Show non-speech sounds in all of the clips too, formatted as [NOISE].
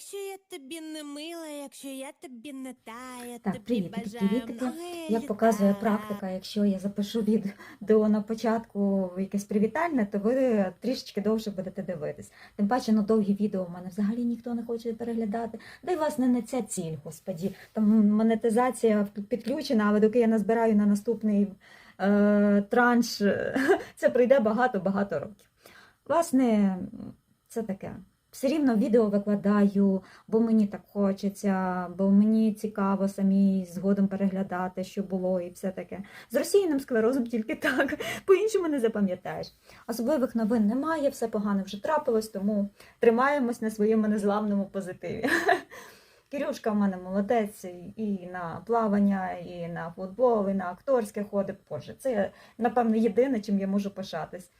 якщо я тобі не мила, якщо я тобі не та, я Так, тобі привітики, бажаю привітики. Як показує практика, якщо я запишу відео [LAUGHS] на початку якесь привітальне, то ви трішечки довше будете дивитись. Тим паче на довгі відео в мене взагалі ніхто не хоче переглядати. Да й власне не ця ціль, господі. Там монетизація підключена, але доки я назбираю на наступний е, транш, [LAUGHS] це пройде багато-багато років. Власне, це таке. Все рівно відео викладаю, бо мені так хочеться, бо мені цікаво самі згодом переглядати, що було, і все таке. З розсіяним склерозом тільки так, [LAUGHS] по-іншому не запам'ятаєш. Особливих новин немає, все погано вже трапилось, тому тримаємось на своєму незламному позитиві. [LAUGHS] Кирюшка в мене молодець і- на плавання, і на футбол, і на акторське ходить. Боже, це, напевно, єдине, чим я можу пишатись.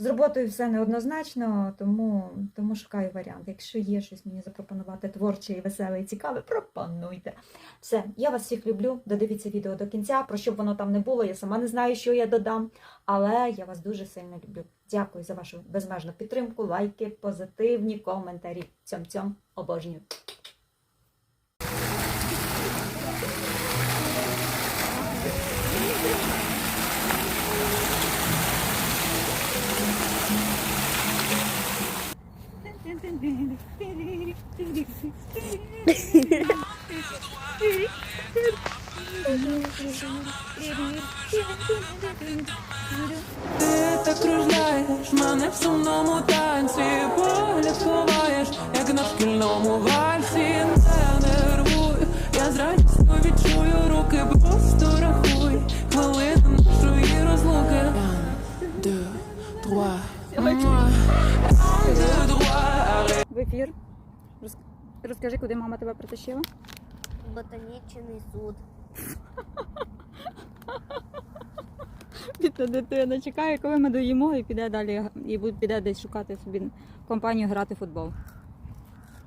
З роботою все неоднозначно, тому, тому шукаю варіант. Якщо є щось мені запропонувати творче і веселе і цікаве, пропонуйте. Все, я вас всіх люблю. Додивіться відео до кінця. Про що б воно там не було, я сама не знаю, що я додам. Але я вас дуже сильно люблю. Дякую за вашу безмежну підтримку, лайки, позитивні коментарі. Цьом-цьом, обожнюю. Ти так кружляєш, мене в сумному танці, погляд ховаєш, як на шкільному вальсі, Розкажи, куди мама тебе притащила. Ботанічний суд. Бідна дитина чекає, коли ми доїмо і піде далі і піде десь шукати собі компанію грати в футбол.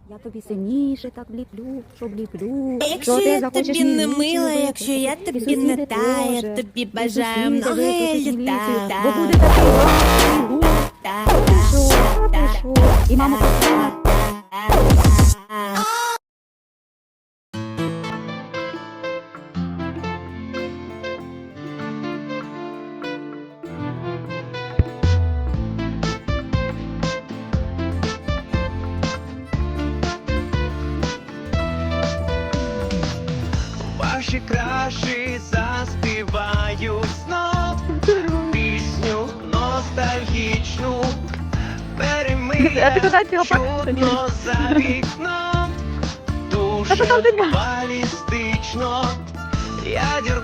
Я тобі сильніше так вліплю, що вліплю. Якщо що ти я тобі не мила, якщо я тобі не та, я тобі бажаю сусіди літа. Бо буде такий? І мама Ваші краще заспіваю знов пісню ностальгічну. Перемиє чудно за вікном, дуже балістично. я не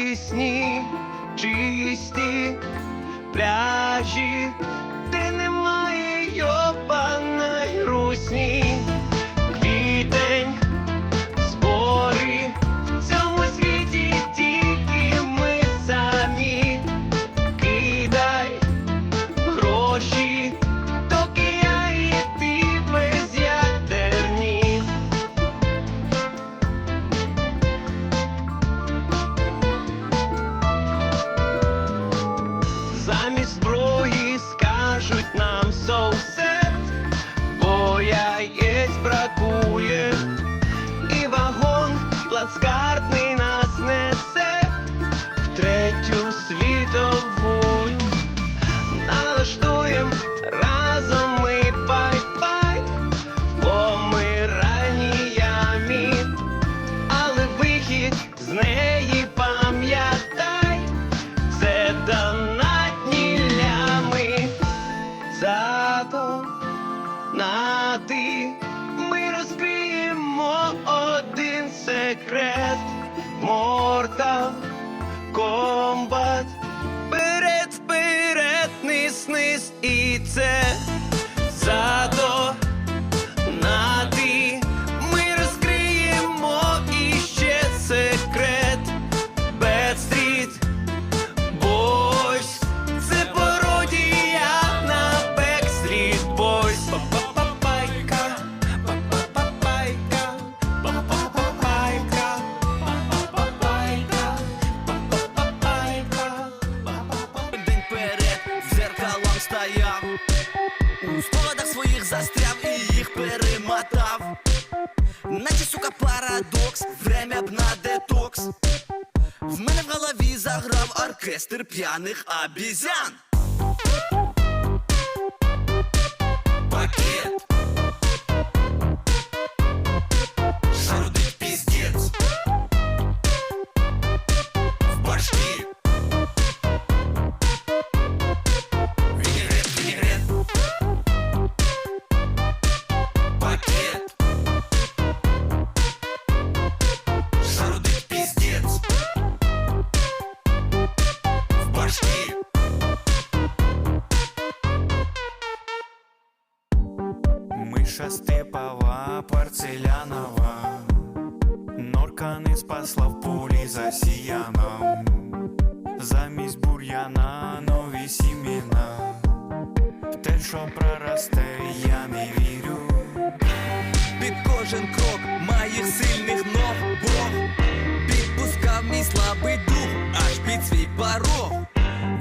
вісні чисті пляжі, secret. More У спогадах своїх застряв і їх перемотав. Наче сука парадокс, время б на детокс. В мене в голові заграв оркестр п'яних обізян. Пакет. Степова, порцелянова, норка не спасла в полі засіяна. Замість бур'яна нові сімена. В те, що проросте, я не вірю. Під кожен крок моїх сильних ног Бог підпускав мій слабий дух аж під свій порог.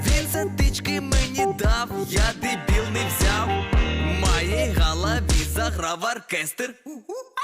Він затички мені дав, я дебіл не взяв. Моїй голові заграв оркестр. У-у.